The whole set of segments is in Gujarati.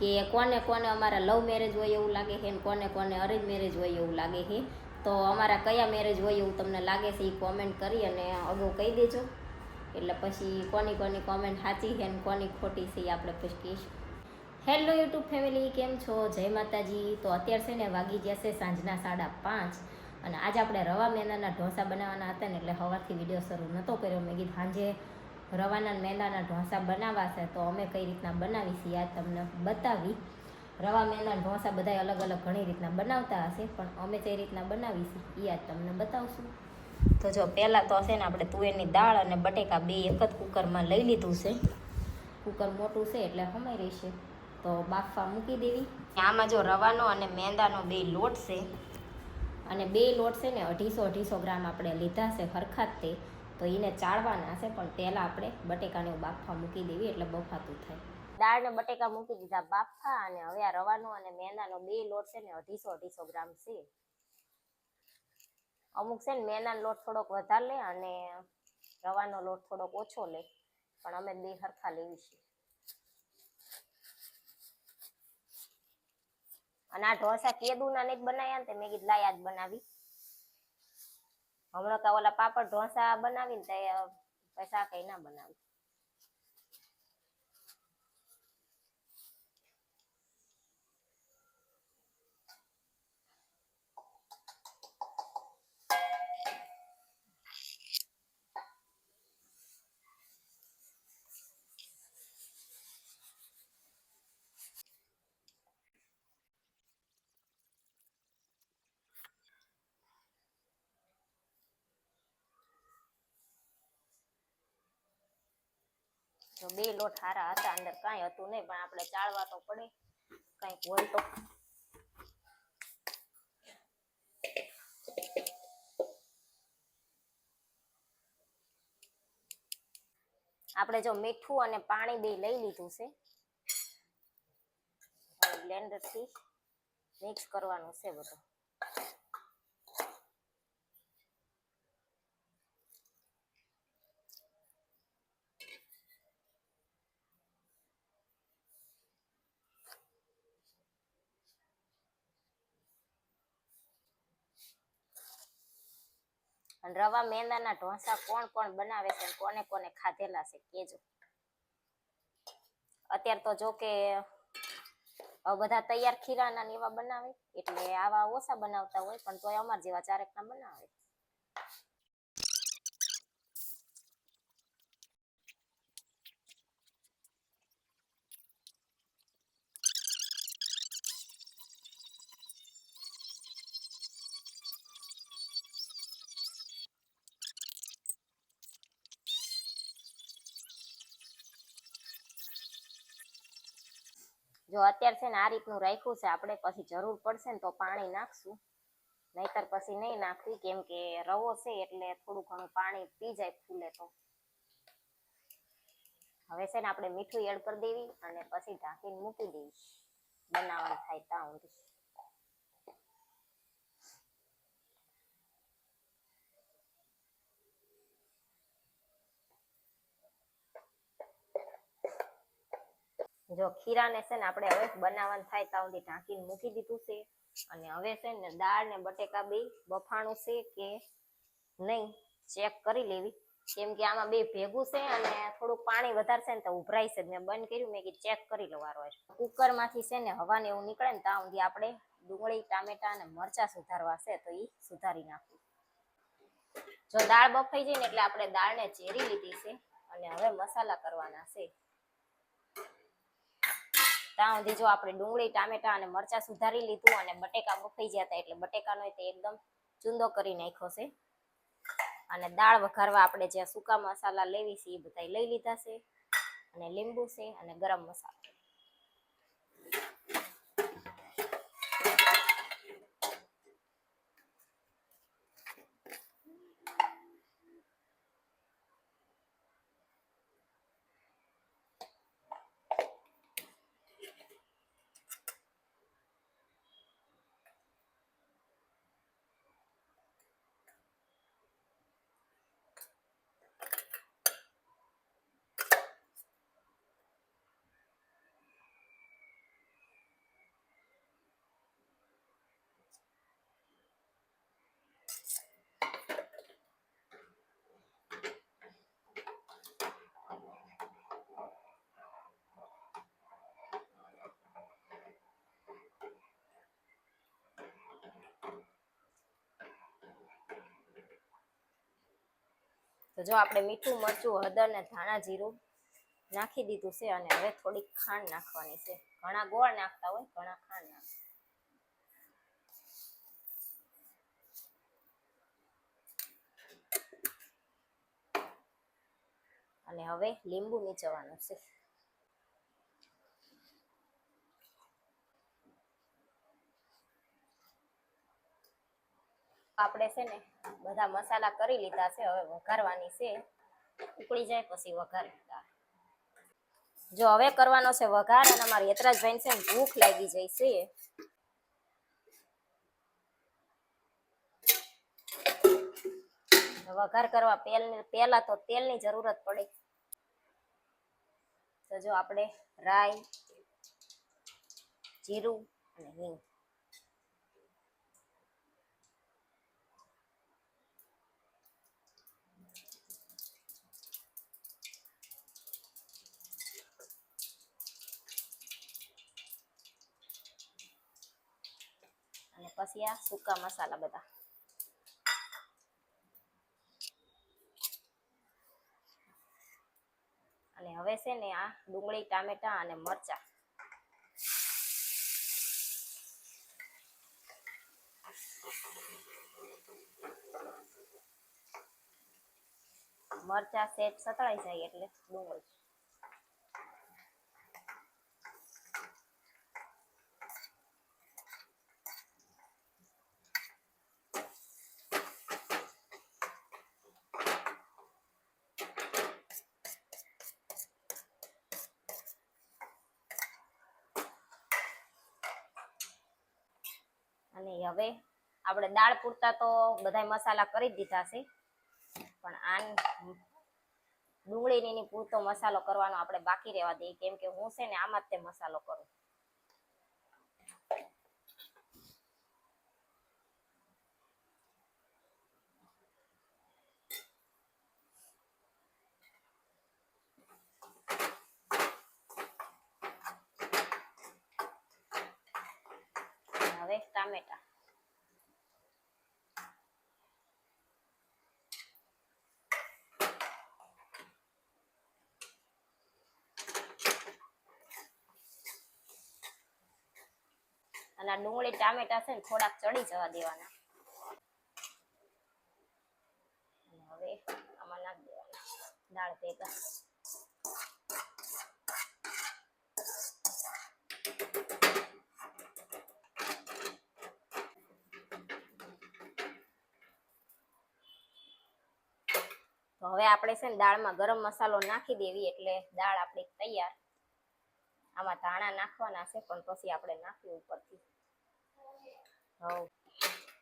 કે કોને કોને અમારા લવ મેરેજ હોય એવું લાગે છે ને કોને કોને અરેન્જ મેરેજ હોય એવું લાગે છે. તો અમારા કયા મેરેજ હોય એવું તમને લાગે છે એ કોમેન્ટ કરી અને અગાઉ કહી દેજો. એટલે પછી કોની કોની કોમેન્ટ સાચી છે ને કોની ખોટી છે એ આપણે પછી કહીશું. હેલો યુટ્યુબ ફેમિલી કેમ છો? જય માતાજી. તો અત્યારે છે ને વાગી ગયા છે સાંજના સાડા પાંચ અને આજે આપણે રવા મેંદાના ઢોસા બનાવવાના હતા ને એટલે સવારથી વીડિયો શરૂ નહોતો કર્યો. મેં કીધું સાંજે રવાના મેંદાના ઢોસા બનાવવા છે તો અમે કઈ રીતના બનાવી છીએ આ તમને બતાવી. રવા મેંદાના ઢોસા બધા અલગ અલગ ઘણી રીતના બનાવતા હશે, પણ અમે કઈ રીતના બનાવી છીએ એ આજ તમને બતાવશું. તો જો પહેલાં તો હશે ને આપણે તુવેરની દાળ અને બટેકા બે એક જ કુકરમાં લઈ લીધું છે. કુકર મોટું છે એટલે સમાઈ રહેશે. તો બાફવા મૂકી દેવી. આમાં જો રવાનો અને મેંદાનો બે લોટ છે. અને બે લોટ છે ને અઢીસો અઢીસો ગ્રામ આપણે લીધા છે હરખા જ તે તો એને ચાળવાના છે પણ પહેલાં આપણે બટેકાને બાફા મૂકી દેવી એટલે બફાતું થાય. દાળને બટેકા મૂકી દીધા, બાફા અને હવે આ રવાનો અને મેંદાનો બે લોટ છે ને, અઢીસો અઢીસો ગ્રામ છે. અમુક છે ને, મેંદાનો લોટ થોડોક વધારે લે અને રવાનો લોટ થોડોક ઓછો લે, પણ અમે બે હરખા લેવી છે. અને આ ઢોસા કેદુના ને જ બનાવ્યા ને, તે મેં કીધું લાયા જ બનાવી. હમણાં તો ઓલા પાપડ ઢોસા બનાવીને તે પૈસા કઈ ના બનાવી તો બે લોટ હારા હતા, અંદર કાંઈ હતું નહીં, પણ આપણે ચાળવા તો પડે. કંઈક હોય તો. આપણે જો મીઠું અને પાણી બે લઈ લીધું છે. બ્લેન્ડરથી મિક્સ કરવાનું છે બધું. અને રવા મેંદાના ઢોસા કોણ કોણ બનાવે છે કોને કોને ખાધેલા છે, કેજો. અત્યારે તો જો કે બધા તૈયાર ખીરાના ને એવા બનાવે, એટલે આવા ઓછા બનાવતા હોય, પણ તોય અમાર જેવા ચારેકના બનાવે. જો અત્યારે છે ને આ રીતનું રાખ્યું છે, આપણે પછી જરૂર પડશે ને તો પાણી નાખશું. નહીતર પછી નહીં નાખવી, કેમ કે રવો છે એટલે થોડું ઘણું પાણી પી જાય ફૂલે તો. હવે છે ને આપણે મીઠું એડ કરી દેવી અને પછી ઢાંકીને મૂકી દેવી. બનાવવાનું થાય ત્યાં સુધી જો ખીરાને છે ને આપણે હવે બનાવવાનું થાય ત્યાં સુધી ઢાંકીને મૂકી દીધું છે. અને હવે છે ને દાળ ને બટેકા બે બફાણું છે કે નહીં ચેક કરી લેવી. કેમ કે આમાં બે ભેગું છે અને થોડું પાણી વધારે છે ને તો ઉભરાય છે મેં બંધ કર્યું, મેં કીધું ચેક કરી લો વારો કુકરમાંથી છે ને હવા ને એવું નીકળે ને ત્યાં સુધી આપણે ડુંગળી, ટામેટા અને મરચાં સુધારવા છે તો એ સુધારી નાખવું જો દાળ બફાઈ જાય ને એટલે આપણે દાળને ચેરી લીધી છે અને હવે મસાલા કરવાના છે. ત્યાં સુધી જો આપણે ડુંગળી, ટામેટા અને મરચા સુધારી લીધું અને બટેકા બફાઈ હતા એટલે બટેકાનો તે એકદમ ચૂંદો કરી નાખ્યો છે. અને દાળ વઘારવા આપણે જે સૂકા મસાલા લેવી છે એ બધા લઈ લીધા છે. અને લીંબુ છે અને ગરમ મસાલો. તો જો આપણે મીઠું, મરચું, હળદર ને ધાણા જીરું નાખી દીધું છે અને હવે થોડીક ખાંડ નાખવાની છે. ઘણા ગોળ નાખતા હોય, ઘણા ખાંડ નાખતા. અને હવે લીંબુ નીચવાનું છે. આપણે છે ને બધા મસાલા કરી લીધા છે, હવે વઘારવાની છે. ઉકળી જાય પછી વઘારી જો હવે કરવાનો છે વઘાર અને અમારા યતરાજભાઈ છે ભૂખ લાગી જાય છે. વઘાર કરવા પેલ પહેલા તો તેલની જરૂરત પડે. તો જો આપણે રાઈ, જીરું અને હિંગ અને પછી આ સૂકા મસાલા બધા. અને હવે છે ને આ ડુંગળી, ટામેટા અને મરચા. મરચા સેટ સતળાઈ જાય એટલે ડુંગળી. અને હવે આપણે દાળ પૂરતા તો બધાય મસાલા કરી દીધા છે. પણ આન ડુંગળીની પૂરતો મસાલો કરવાનો આપણે બાકી રહેવા દઈએ. કેમ કે હું છે ને આમાં જ તે મસાલો કરું અને હવે ટામેટા અને આ ડુંગળી ટામેટા છે ને થોડાક ચડી જવા દેવાના હવે આમાં નાખી દેવાના દાળ ભેગા હવે આપણે છે ને દાળમાં ગરમ મસાલો નાખી દેવી એટલે દાળ આપણી તૈયાર. આમાં ધાણા નાખવાના છે, પણ પછી આપણે નાખી ઉપરથી. હવ.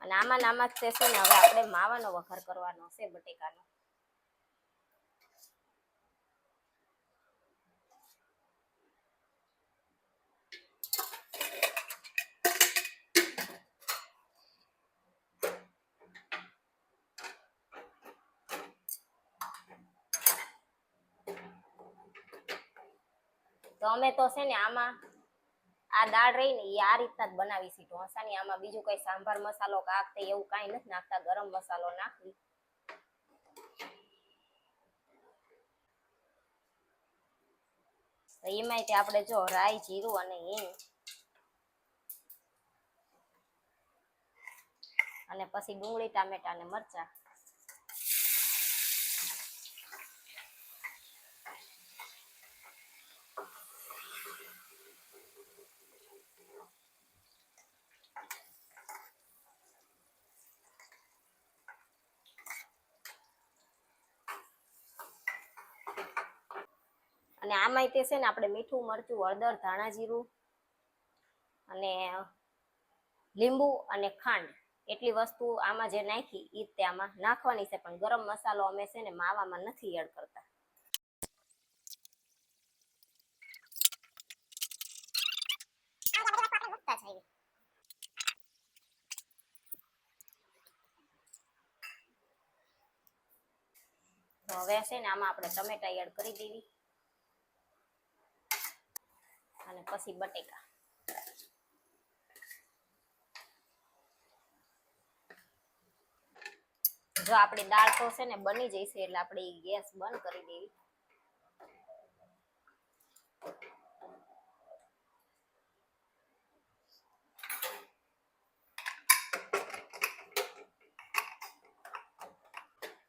અને આમાં આમાં જ છે ને, હવે આપણે માવાનો વઘાર કરવાનો છે બટેકાનો. અમે તો છે ને આમાં આ દાળ રહી ને એ આ રીતના જ બનાવી છે. ઢોસાની આમાં બીજું કઈ સાંભાર મસાલો કાક તે એવું કાંઈ નથી નાખતા, ગરમ મસાલો નાખવી તો એમાંય તે આપણે જો રાઈ, જીરું અને હિંગ અને પછી ડુંગળી, ટામેટા અને મરચા અને આમાંય તે છે ને આપણે મીઠું, મરચું, હળદર, ધાણા જીરું અને લીંબુ અને ખાંડ એટલી વસ્તુ આમાં જે નાખી એ તે આમાં નાખવાની છે. પણ ગરમ મસાલો અમે છે ને માવામાં નથી એડ કરતા. હવે છે ને આમાં આપણે ટમેટા એડ કરી દેવી. અને પછી બટેકા. જો આપણી દાળ તો છે ને બની જશે એટલે આપણે ગેસ બંધ કરી દેવી.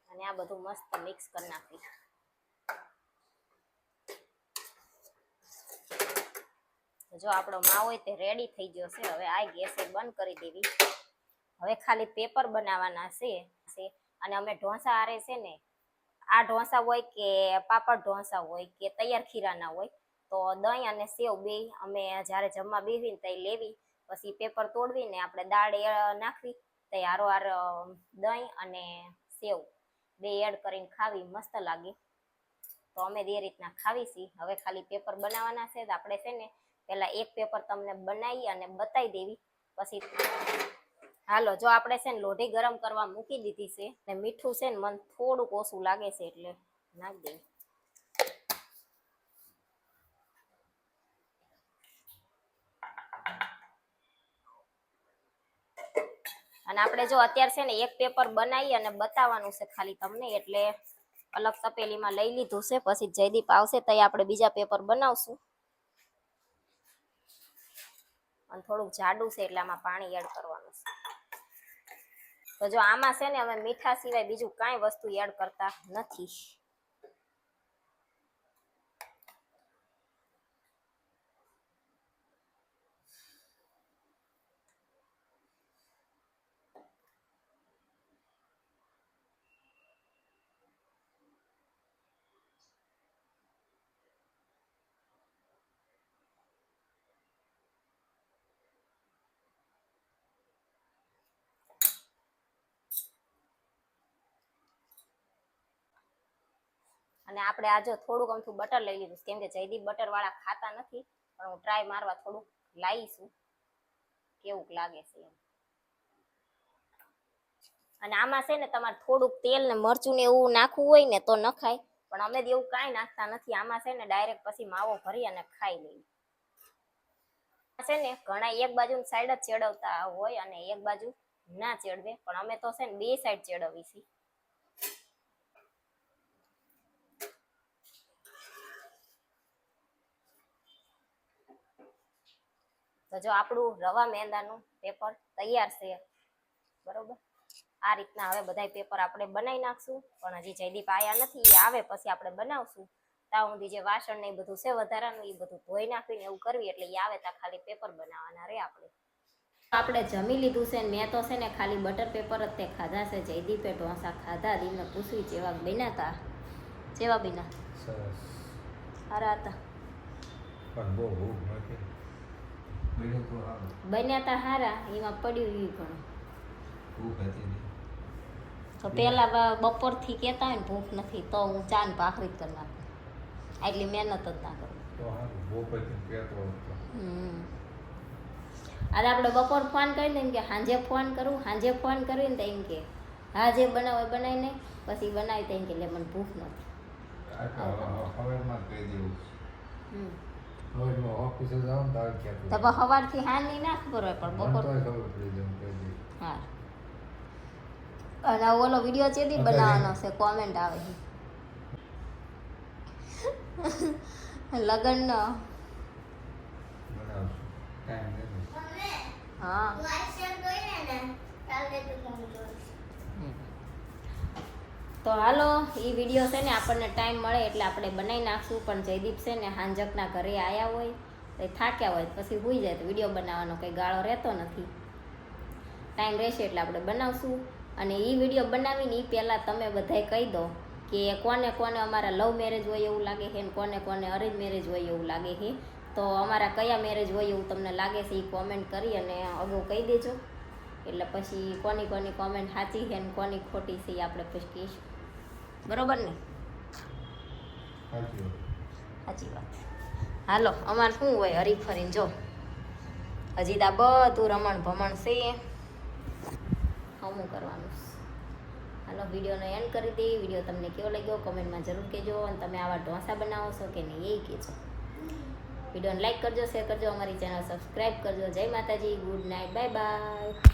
અને આ બધું મસ્ત મિક્સ કરી નાખી જો આપણો માવો હોય તે રેડી થઈ ગયો છે હવે આ ગેસે બંધ કરી દેવી. હવે ખાલી પેપર બનાવવાના છે. અને અમે ઢોસા આરે છે ને આ ઢોસા હોય કે પાપડ ઢોસા હોય કે તૈયાર ખીરાના હોય તો દહીં અને સેવ બે અમે જ્યારે જમવા બેસીને ત્યાં લેવી પછી પેપર તોડવીને આપણે દાળ નાખવી તે હારોહાર અ, દહીં અને સેવ બે એડ કરીને ખાવી મસ્ત લાગે. તો અમે એ રીતના ખાવી છીએ હવે ખાલી પેપર બનાવવાના છે તો આપણે છે ને પહેલા એક પેપર તમને બનાવી અને બતાવી દેવી. પછી હાલો, જો આપણે છે ને લોઢી ગરમ કરવા મૂકી દીધી છે ને મીઠું છે ને મને થોડુંક ઓછું લાગે છે એટલે નાખી દેવી. અને આપણે જો અત્યારે છે ને એક પેપર બનાવી અને બતાવવાનું છે ખાલી તમને, એટલે અલગ તપેલીમાં લઈ લીધું છે, પછી જયદીપ આવશે તઈ આપણે બીજા પેપર બનાવશું. અને થોડુંક જાડું છે એટલે આમાં પાણી એડ કરવાનું છે. તો જો આમાં છે ને, અમે મીઠા સિવાય બીજું કાંઈ વસ્તુ એડ કરતા નથી. અને આપણે આ થોડુંક અમથું બટર લઈ લીધું કેમ કે જયદીપ બટર વાળા ખાતા નથી, પણ હું ટ્રાય મારવા થોડુંક લાવીશું કેવું લાગે છે એમ. અને આમાં છે ને તમારે થોડુંક તેલ ને મરચું ને એવું નાખવું હોય ને તો નખાય પણ અમે એવું કાંઈ નાખતા નથી. આમાં છે ને ડાયરેક્ટ પછી માવો ભરી અને ખાઈ લઈએ. છે ને ઘણા એક બાજુ સાઈડ જ ચેડવતા હોય અને એક બાજુ ના ચેડવે, પણ અમે તો છે ને બે સાઈડ ચેડવી છીએ. તો જો આપણું રવા મેંદાનું પેપર તૈયાર છે બરોબર? આ રીતના હવે બધાય પેપર આપણે બનાવી નાખશું પણ હજી જયદીપ આયા નથી એ આવે પછી આપણે બનાવશું. ત્યાં સુધી જે વાસણ ને એ બધું છે વધારાનું એ બધું ધોઈ નાખીને એવું કરવી એટલે એ આવે ત્યાં ખાલી પેપર બનાવવાના રે આપણે. આપણે જમી લીધું છે ને મેં તો છે ને ખાલી બટર પેપર જ તે ખાધા છે જયદીપે ઢોસા ખાધા દીને પૂછવી જેવા બન્યા હતા જેવા બન્યા. સરસ. સારા હતા. પણ બહુ તો હારું. બન્યા તા સારા એમાં પડ્યું એ ઘણું. તો પેલા બ- બપોરથી કહેતા હોય ને ભૂખ નથી તો હું ચા ને ભાખરી જ કરી નાખું આટલી મહેનત જ ના કરું હારું. આજે આપણે બપોર ફોન કરીને એમ કે સાંજે ફોન કરું સાંજે ફોન કરીને તો એમ કે હા જે બનાવે એ બનાવી નહીં પછી બનાવી તો એમ કે લે મને ભૂખ નથી હવે- કહી દેવું હમ. ઓફિસે ને તારે કહેતો તો પછી સવારથી હાલની નાખ હોય પણ બપોર તો ખબર પડી જાય હું હા. અને ઓલો વીડિયો ચેદી બનાવવાનો છે કોમેન્ટ આવે છે. લગ્નનો. બનાવશું. હા. હા તો હાલો એ વીડિયો છે ને આપણને ટાઈમ મળે એટલે આપણે બનાવી નાખશું. પણ જયદીપ છે ને હાંજકના ઘરે આવ્યા હોય, તો થાક્યા હોય, પછી હોઈ જાય. તો વીડિયો બનાવવાનો કંઈ ગાળો રહેતો નથી. ટાઈમ રહેશે એટલે આપણે બનાવશું. અને એ વીડિયો બનાવીને એ પહેલાં તમે બધાએ કહી દો કે કોને કોને અમારા લવ મેરેજ હોય એવું લાગે છે ને કોને કોને અરેન્જ મેરેજ હોય એવું લાગે છે. તો અમારા કયા મેરેજ હોય એવું તમને લાગે છે એ કોમેન્ટ કરી અને અગાઉ કહી દેજો. એટલે પછી કોની કોની કોમેન્ટ સાચી છે ને કોની ખોટી છે એ આપણે પછી કહીશું. બરોબર ને? સાચી વાત. હાલો અમારે શું હોય? હરીફરીને જો. હજી તા બધું રમણ ભમણ છે. હું કરવાનું? હાલો વિડીયોનો એન્ડ કરી દઈએ વીડિયો તમને કેવો લાગ્યો કોમેન્ટમાં જરૂર કહેજો. અને તમે આવા ઢોસા બનાવો છો કે નહીં એ કહેજો. વિડીયોને લાઈક કરજો શેર કરજો અમારી ચેનલ સબસ્ક્રાઈબ કરજો. જય માતાજી ગુડ નાઇટ બાય બાય